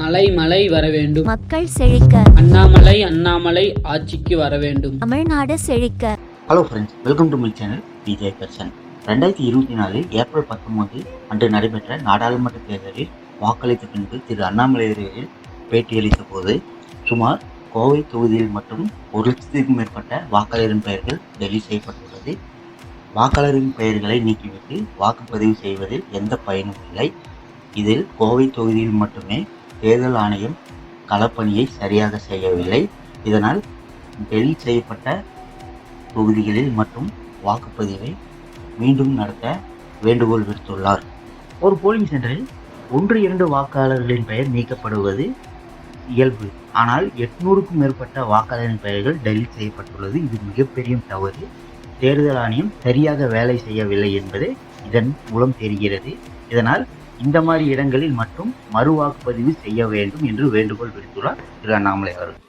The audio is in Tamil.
மலை மலை வர வேண்டும். மக்கள் செழிக்க. அண்ணாமலை அண்ணாமலை ஆட்சிக்கு வர வேண்டும். தமிழ்நாடு செழிக்க. Hello friends welcome to my channel Vijay person ரெண்டாயிரத்தி இருபத்தி நாலு ஏப்ரல் பத்தொன்பது அன்று நடைபெற்ற நாடாளுமன்ற தேர்தலில் வாக்களித்த பின்பு திரு அண்ணாமலை அவர்கள் பேட்டியளித்த போது சுமார் கோவை தொகுதியில் மட்டும் ஒரு லட்சத்திற்கும் மேற்பட்ட வாக்காளரின் பெயர்கள் டெலீட் செய்யப்பட்டுள்ளது. வாக்காளரின் பெயர்களை நீக்கிவிட்டு வாக்குப்பதிவு செய்வதில் எந்த பயனும் இல்லை. இதில் கோவை தொகுதியில் மட்டுமே தேர்தல் ஆணையம் களப்பணியை சரியாக செய்யவில்லை. இதனால் டெலீட் செய்யப்பட்ட தொகுதிகளில் மட்டும் வாக்குப்பதிவை மீண்டும் நடத்த வேண்டுகோள் விடுத்துள்ளார். ஒரு போலிங் சென்டரில் ஒன்று இரண்டு வாக்காளர்களின் பெயர் நீக்கப்படுவது இயல்பு. ஆனால் எட்நூறுக்கும் மேற்பட்ட வாக்காளரின் பெயர்கள் டெலிட் செய்யப்பட்டுள்ளது. இது மிகப்பெரிய தவறு. தேர்தல் ஆணையம் சரியாக வேலை செய்யவில்லை என்பது இதன் மூலம் தெரிகிறது. இதனால் இந்த மாதிரி இடங்களில் மட்டும் மறு வாக்குப்பதிவு செய்ய வேண்டும் என்று வேண்டுகோள் விடுத்துள்ளார் திரு அண்ணாமலை அவர்கள்.